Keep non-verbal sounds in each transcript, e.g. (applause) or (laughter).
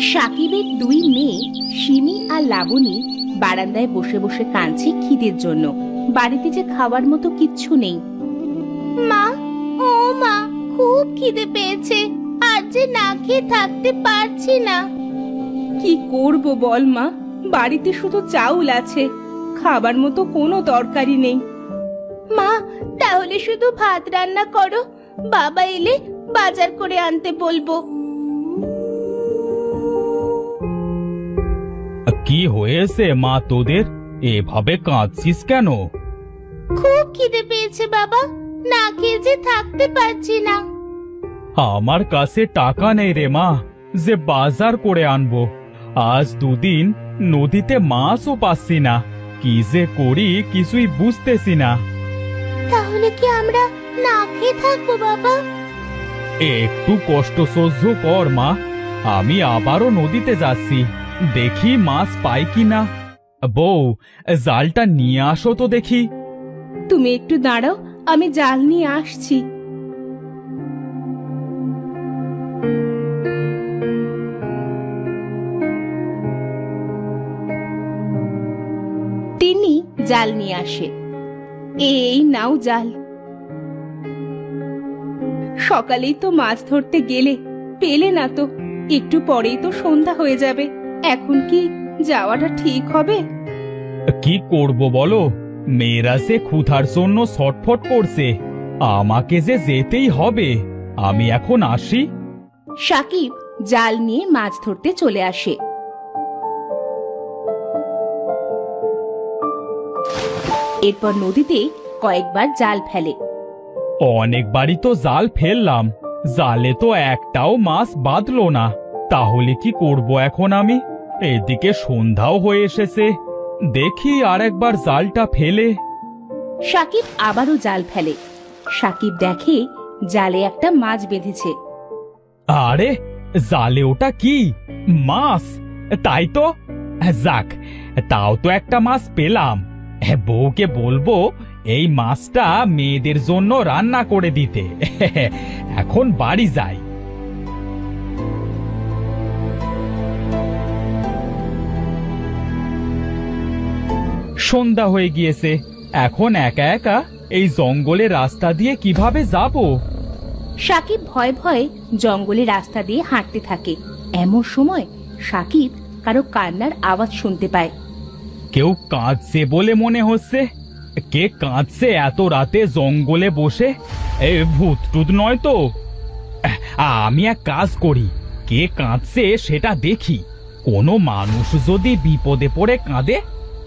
সাকিবের দুই মেয়ে সিমি আর লাবণী বারান্দায় বসে বসে কাঁদছে খিদের জন্য। বাড়িতে যে খাওয়ার মতো কিচ্ছু নেই। মা ও মা খুব খিদে পেয়েছে। আর যে না খেয়ে থাকতে পারছি না। কি করব বল মা বাড়িতে শুধু চাউল আছে। খাবার মতো কোনো তরকারি নেই। মা তাহলে শুধু ভাত রান্না করো। বাবা এলে বাজার করে আনতে বলব। কি হয়েছে মা তোদের? এভাবে কাঁদছিস কেন? খুব খিদে পেয়েছে বাবা। না খেয়ে যে থাকতে পারছি না। আমার কাছে টাকা নেই রে মা যে বাজার করে আনব। আজ দুদিন নদীতে মাছও পাচ্ছি না। কি যে করি কিছুই বুঝতেছি না। তাহলে কি আমরা না খেয়ে থাকব বাবা? একটু কষ্ট সহ্য কর মা। আমি আবারও নদীতে যাচ্ছি। দেখি মাছ পাই কিনা? বউ, জালটা নিয়ে আসো তো দেখি। তুমি একটু দাঁড়াও, আমি জাল নিয়ে আসছি। তিনি জাল নিয়ে আসে। এই নাও জাল। সকালেই তো মাছ ধরতে গেলে পেলে না তো, একটু পরেই তো সন্ধ্যা হয়ে যাবে। এখন কি যাওয়াটা ঠিক হবে? কি করব বলো? মেয়েরা সে ক্ষুধার জন্য ছটফট করছে আমাকে যে যেতেই হবে। আমি এখন আসি। সাকিব জাল নিয়ে মাছ ধরতে চলে আসে। এরপর নদীতে কয়েকবার জাল ফেলে। অনেকবারই তো জাল ফেললাম জালে তো একটাও মাছ বাঁধলো না। তাহলে কি করব এখন আমি? এদিকে সন্ধ্যাও হয়ে এসেছে। দেখি আর একবার জালটা ফেলে। সাকিব আবারও জাল ফেলে। সাকিব দেখে জালে একটা মাছ বেঁধেছে। আরে জালে ওটা কি? মাছ? তাই তো? যাক তাও তো একটা মাছ পেলাম। বউকে বলব এই মাছটা মেয়েদের জন্য রান্না করে দিতে। (laughs) এখন বাড়ি যাই। সন্ধ্যা হয়ে গিয়েছে। এখন একা একা এই জঙ্গলে রাস্তা দিয়ে কীভাবে যাব? সাকিব ভয়ে ভয়ে জঙ্গলে রাস্তা দিয়ে হাঁটতে থাকে। এমন সময় সাকিব কারও কান্নার আওয়াজ শুনতে পায়। কেউ কাঁদছে বলে মনে হচ্ছে। কে কাঁদছে এত রাতে জঙ্গলে বসে? এ ভূত টুত নয় তো। আমি এক কাজ করি। কে কাঁদছে সেটা দেখি। কোনো মানুষ যদি বিপদে পড়ে কাঁদে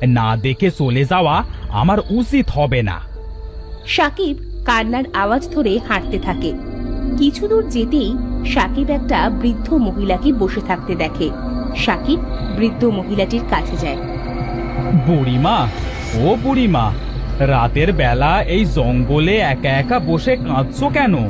না দেখে চলে যাওয়া আমার উচিত হবে না। সাকিব কান্নার আওয়াজ ধরে হাঁটতে থাকে। কিছু দূর যেতেই সাকিব একটা বৃদ্ধ মহিলাকে বসে থাকতে দেখে। সাকিব বৃদ্ধ মহিলাটির কাছে যায়। বুড়িমা ও বুড়িমা রাতের বেলা এই জঙ্গলে একা একা বসে কাঁদছো কেন?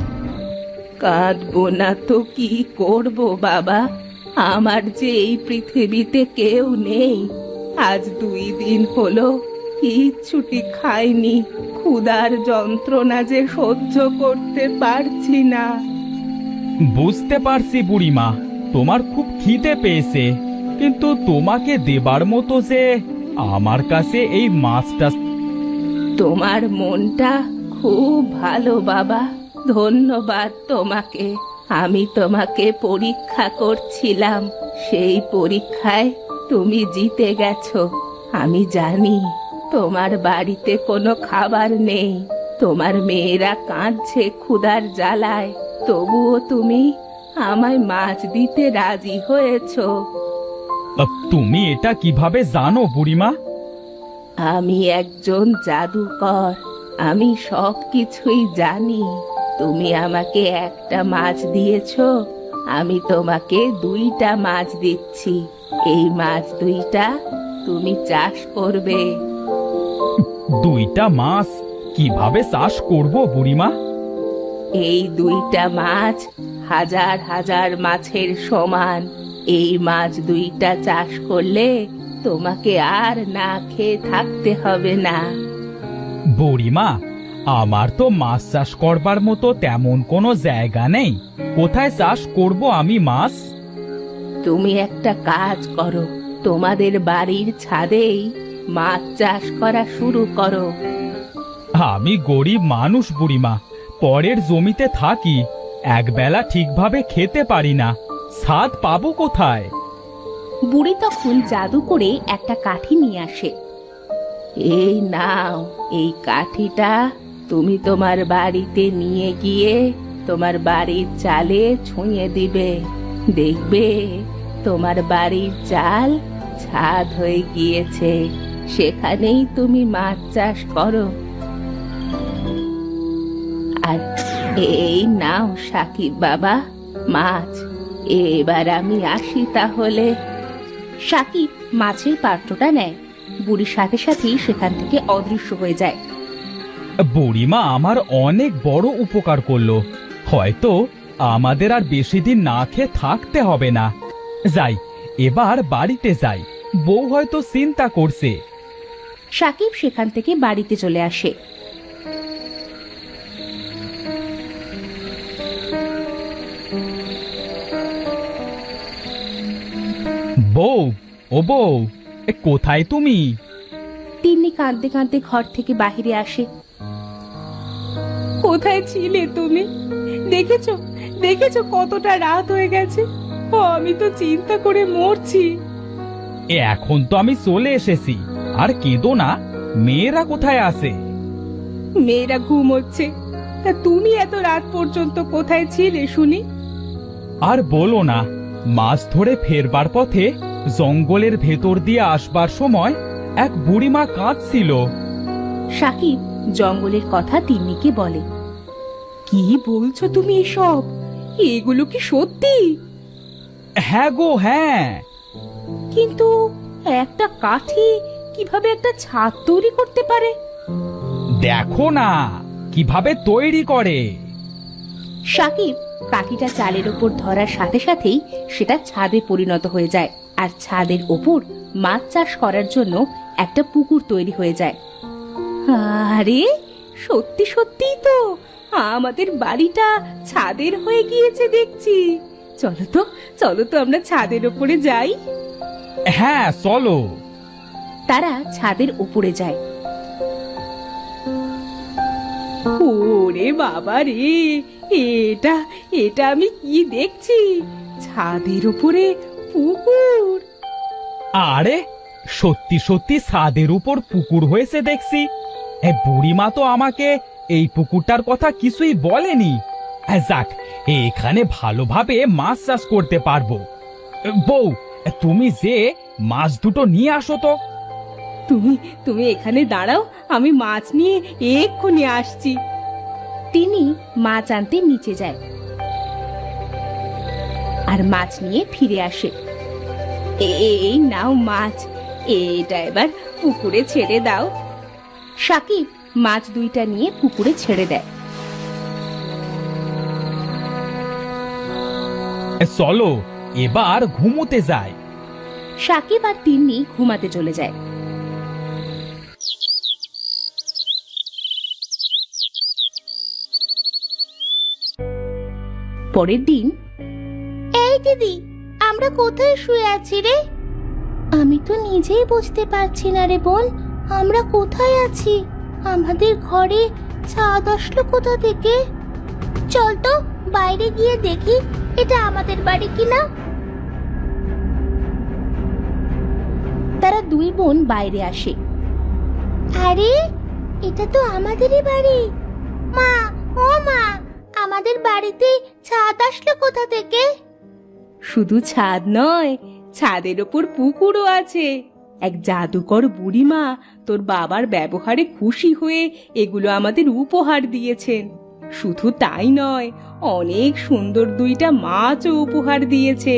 কাঁদবো না তো কি করব বাবা? আমার যে এই পৃথিবীতে কেউ নেই। আজ দুই দিন হলো কিচ্ছুটি খাইনি ক্ষুধার যন্ত্রণা যে সহ্য করতে পারছি না। বুঝতে পারছি বুড়িমা তোমার খুব খিদে পেয়েছে কিন্তু তোমাকে দেবার মতো যে আমার কাছে এই মাছটা তোমার মনটা খুব ভালো বাবা। ধন্যবাদ তোমাকে। আমি তোমাকে পরীক্ষা করছিলাম সেই পরীক্ষায় তুমি জিতে গেছো। আমি জানি তোমার বাড়িতে কোনো খাবার নেই। তোমার মেয়েরা কাঁদছে ক্ষুধার জ্বালায়। তবুও তুমি আমায় মাছ দিতে রাজি হয়েছো। আহ, তুমি এটা কীভাবে জানো বুড়িমা? আমি একজন জাদুকর। আমি সব কিছুই জানি। তুমি আমাকে একটা মাছ দিয়েছ। আমি তোমাকে দুইটা মাছ দিচ্ছি। এই মাছ দুইটা তুমি চাষ করবে। দুইটা মাছ? কীভাবে চাষ করব বুড়িমা? এই দুইটা মাছ হাজার হাজার মাছের সমান। এই মাছ দুইটা চাষ করলে তোমাকে আর না খেয়ে থাকতে হবে না। বুড়িমা আমার তো মাছ চাষ করবার মতো তেমন কোনো জায়গা নেই। কোথায় চাষ করব আমি মাছ? তুমি একটা কাজ করো। তোমাদের বাড়ির ছাদেই মাছ চাষ করা শুরু করো। আমি গরিব মানুষ বুড়িমা। পরের জমিতে থাকি। একবেলা ঠিকভাবে খেতে পারি না। স্বাদ পাবো কোথায়? বুড়ি তখন জাদু করে একটা কাঠি নিয়ে আসে। এই নাও এই কাঠিটা তুমি তোমার বাড়িতে নিয়ে গিয়ে তোমার বাড়ির চালে ছুঁয়ে দিবে। দেখবে তোমার বাড়ির চাল ছাদ হয়ে গিয়েছে। সেখানেই তুমি মাছ চাষ করো। আর এই নাও সাকিব বাবা, মাছ। এবার আমি আসি তাহলে। সাকিব, মাছের পাত্রটা নেয়। বুড়ির সাথে সাথেই সেখান থেকে অদৃশ্য হয়ে যায়। বুড়িমা আমার অনেক বড় উপকার করল। হয়তো আমাদের আর বেশি দিন না খেয়ে থাকতে হবে না। যাই এবার বাড়িতে যাই। বউ হয়তো চিন্তা করছে। সাকিব সেখান থেকে বাড়িতে চলে আসে। বউ ও বউ এ কোথায় তুমি? তিন্নি কাঁদতে কাঁদতে ঘর থেকে বাহিরে আসে। কোথায় ছিলে তুমি? দেখেছ? দেখেছ কতটা রাত হয়ে গেছে? আমি তো চিন্তা করে মরছি। এ, এখন তো আমি চলে এসেছি। আর কেঁদো না মেয়েরা কোথায় আছে? মেয়েরা ঘুমোচ্ছে তা তুমি এত রাত পর্যন্ত কোথায় ছিলে শুনি? আর বলো না মাছ ধরে ফেরবার পথে জঙ্গলের ভেতর দিয়ে আসবার সময় এক বুড়িমা কাঁদছিল। সাকিব জঙ্গলের কথা তিন্নিকে বলে। কি বলছো তুমি এসব? এগুলো কি সত্যি? হ্যাঁ গো হ্যাঁ। কিন্তু একটা কাঠি কীভাবে একটা ছাদ তৈরি করতে পারে? দেখো না কীভাবে তৈরি করে। সাকিব কাঠিটা চালের ওপর ধরার সাথে সাথেই সেটা ছাদে পরিণত হয়ে যায় আর ছাদের ওপর মাছ চাষ করার জন্য একটা পুকুর তৈরি হয়ে যায়। আরে সত্যি সত্যিই তো আমাদের বাড়িটা ছাদের হয়ে গিয়েছে দেখছি। চলো তো চলো তো আমরা ছাদের ওপরে যাই। হ্যাঁ চলো। তারা ছাদের উপরে যায়। ওরে বাবা রে এটা এটা আমি কি দেখছি? ছাদের উপরে পুকুর। আরে সত্যি সত্যি ছাদের উপর পুকুর হয়েছে দেখছি। এ বুড়িমা তো আমাকে এই পুকুরটার কথা কিছুই বলেনি। যাক এখানে ভালোভাবে মাছ চাষ করতে পারব। বউ তুমি যে মাছ দুটো নিয়ে আসো তো। তুমি তুমি এখানে দাঁড়াও আমি মাছ নিয়ে এক্ষুনি আসছি। তিনি মাছ আনতে নিচে যায় আর মাছ নিয়ে ফিরে আসে। এই নাও মাছ এটা এবার পুকুরে ছেড়ে দাও। সাকিব মাছ দুইটা নিয়ে পুকুরে ছেড়ে দেয়। চলো এবার ঘুমোতে যাই। সাকিব আর তিন্নি ঘুমাতে চলে যায়। পরের দিন এই দিদি আমরা কোথায় শুয়ে আছি রে? আমি তো নিজেই বুঝতে পারছি না রে বোন আমরা কোথায় আছি? আমাদের ঘরে ছাদ আসলো কোথা থেকে? চল তো বাইরে গিয়ে দেখি। এটা আমাদের বাড়ি কিনা? তারা দুই বোন বাইরে আসে। আরে, এটা তো আমাদেরই বাড়ি। মা, ও মা, আমাদের বাড়িতে ছাদ আসলো কোথা থেকে? শুধু ছাদ নয়, ছাদের ওপর পুকুরও আছে। এক জাদুকর বুড়িমা তোর বাবার ব্যবহারে খুশি হয়ে এগুলো আমাদের উপহার দিয়েছেন। শুধু তাই নয় অনেক সুন্দর দুইটা মাছও উপহার দিয়েছে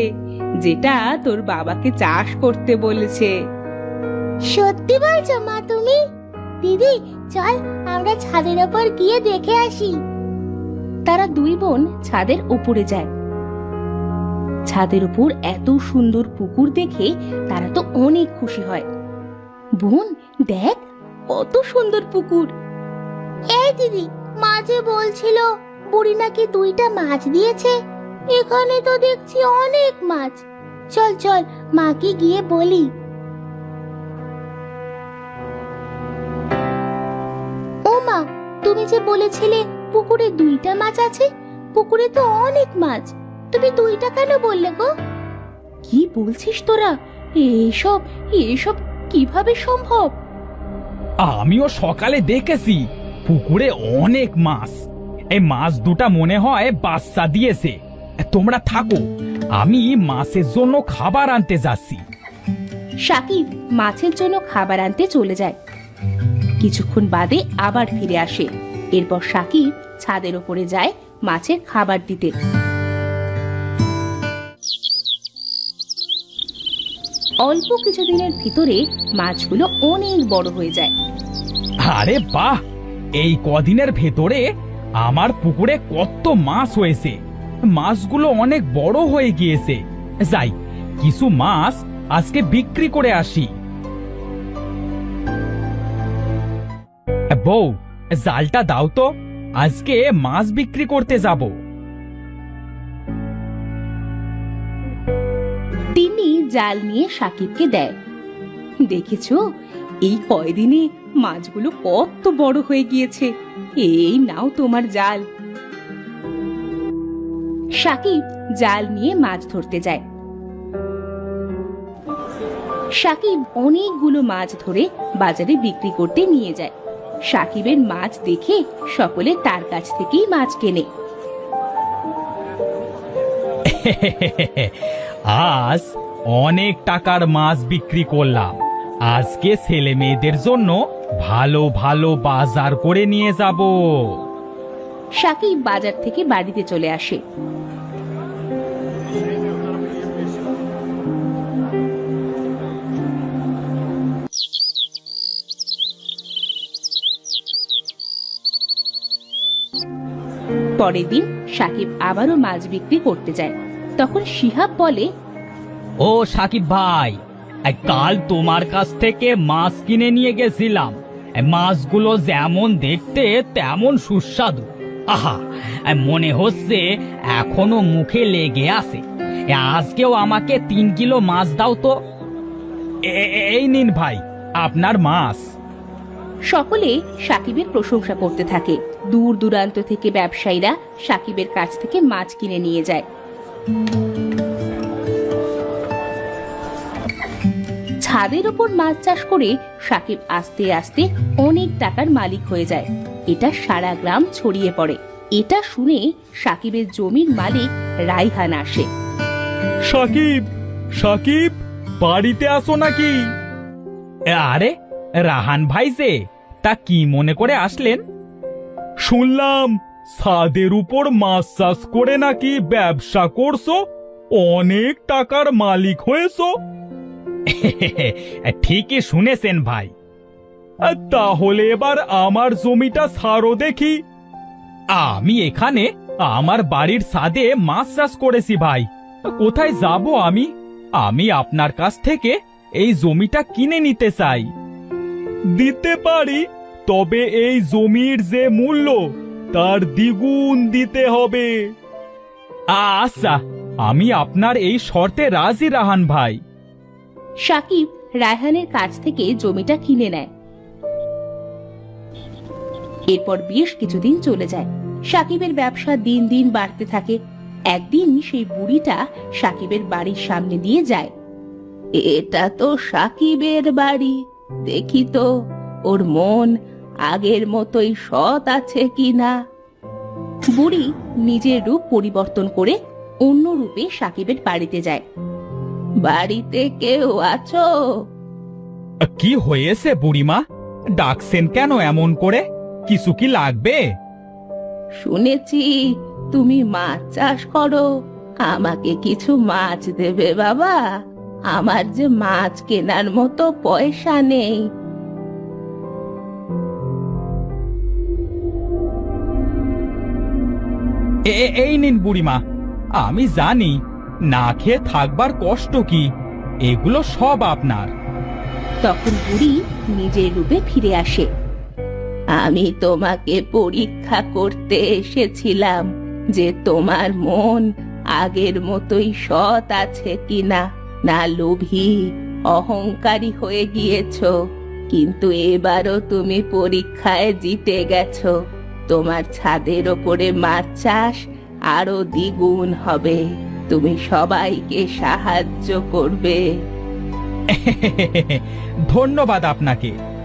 যেটা তোর বাবাকে চাষ করতে বলেছে। সত্যি বলছো মা তুমি? দিদি চল আমরা ছাদের ওপর গিয়ে দেখে আসি। তারা দুই বোন ছাদের উপরে যায়। ছাদের উপর এত সুন্দর পুকুর দেখে তারা তো অনেক খুশি হয়। বোন দেখ কত সুন্দর পুকুর। এই দিদি মা যে বলছিল, বুড়ি নাকি দুইটা মাছ দিয়েছে? এখানে তো দেখছি অনেক মাছ। চল চল, মাকে গিয়ে বলি। ও মা, তুমি যে বলেছিলে পুকুরে দুইটা মাছ আছে, পুকুরে তো অনেক মাছ, তুমি দুইটা কেন বললে গো? কি বলছিস তোরা? এসব এসব কীভাবে সম্ভব? আমিও সকালে দেখেছি পুকুরে অনেক মাছ। এই মাছ দুটা মনে হয় বাচ্চা দিয়েছে। তোমরা থাকো আমি মাছের জন্য খাবার আনতে যাচ্ছি। সাকিব মাছের জন্য খাবার আনতে চলে যায়। কিছুক্ষণ বাদে আবার ফিরে আসে। এরপর সাকিব ছাদের ওপরে যায় মাছের খাবার দিতে। অল্প কিছুদিনের ভিতরে মাছগুলো অনেক বড় হয়ে যায়। আরে বাহ! এই কদিনের ভেতরে আমার পুকুরে কত মাছ হয়েছে। মাছগুলো অনেক বড় হয়ে গিয়েছে। যাই, কিছু মাছ আজকে বিক্রি করে আসি। বউ, জালটা দাও তো। আজকে মাছ বিক্রি করতে যাব। তিনি জাল নিয়ে সাকিবকে দেয়। দেখেছ? এই কয়দিনে মাছগুলো কত বড় হয়ে গিয়েছে। এই নাও তোমার জাল। সাকিব জাল নিয়ে মাছ ধরতে যায়। সাকিব অনেকগুলো মাছ ধরে বাজারে বিক্রি করতে নিয়ে যায়। সাকিবের মাছ দেখে সকলে তার কাছ থেকেই মাছ কেনে। (laughs) আজ অনেক টাকার মাছ বিক্রি করলাম। আজকে ছেলে মেয়েদের জন্য ভালো ভালো বাজার করে নিয়ে যাব। সাকিব বাজার থেকে বাড়িতে চলে আসে। পরের দিন সাকিব আবারও মাছ বিক্রি করতে যায়। তখন শিহাব বলে ও সাকিব ভাই কাল তোমার কাছ থেকে মাছ কিনে নিয়ে গেছিলাম। মাছগুলো যেমন দেখতে, তেমন সুস্বাদু। আহা মনে হচ্ছে এখনও মুখে লেগে আছে। আজকেও আমাকে তিন কিলো মাছ দাও তো। এই নিন ভাই, আপনার মাছ। সকলে সাকিবের প্রশংসা করতে থাকে। দূর দূরান্ত থেকে ব্যবসায়ীরা সাকিবের কাছ থেকে মাছ কিনে নিয়ে যায়। ছাদের উপর মাছ চাষ করে সাকিব আস্তে আস্তে অনেক টাকার মালিক হয়ে যায়। এটা সারা গ্রাম ছড়িয়ে পড়ে। এটা শুনে সাকিবের জমির মালিক রাইহান আসে। সাকিব সাকিব বাড়িতে আসো নাকি? আরে রাহান ভাই যে তা কি মনে করে আসলেন? শুনলাম ছাদের উপর মাছ চাষ করে নাকি ব্যবসা করছ? অনেক টাকার মালিক হয়েছো? (laughs) ঠিকই শুনেছেন ভাই। তাহলে এবার আমার জমিটা সারো দেখি। আমি এখানে আমার বাড়ির ছাদে মাছ চাষ করেছি ভাই। কোথায় যাব আমি? আমি আপনার কাছ থেকে এই জমিটা কিনে নিতে চাই। দিতে পারি, তবে এই জমির যে মূল্য, তার দ্বিগুণ দিতে হবে। আচ্ছা আমি আপনার এই শর্তে রাজি, রাহান ভাই। সাকিব রায়হানের কাছ থেকে জমিটা কিনে নেয়। এরপর বেশ কিছুদিন চলে যায়। সাকিবের ব্যবসা দিন দিন বাড়তে থাকে। একদিন সেই বুড়িটা সাকিবের বাড়ির সামনে দিয়ে যায়। এটা তো সাকিবের বাড়ি, দেখি তো, ওর মন আগের মতোই সৎ আছে কিনা? বুড়ি নিজের রূপ পরিবর্তন করে অন্য রূপে সাকিবের বাড়িতে যায়। বাড়িতে কেউ আছো? কি হয়েছে বুড়িমা? ডাকছেন কেন এমন করে? কিছু কি লাগবে? শুনেছি তুমি মাছ চাষ করো। আমাকে কিছু মাছ দেবে বাবা। আমার যে মাছ কেনার মতো পয়সা নেই। এ- এই নিন বুড়িমা। আমি জানি না খেয়ে থাকবার কষ্ট কি? এগুলো সব আপনার। তখন বুড়ি নিজের রূপে ফিরে আসে। আমি তোমাকে পরীক্ষা করতে এসেছিলাম যে তোমার মন আগের মতোই সৎ আছে কিনা। না লোভী, অহংকারী হয়ে গিয়েছ, কিন্তু এবারও তুমি পরীক্ষায় জিতে গেছ। তোমার ছাদের ওপরে মাছ চাষ আরও দ্বিগুণ হবে। তুমি সবাইকে সাহায্য করবে। (laughs) ধন্যবাদ আপনাকে।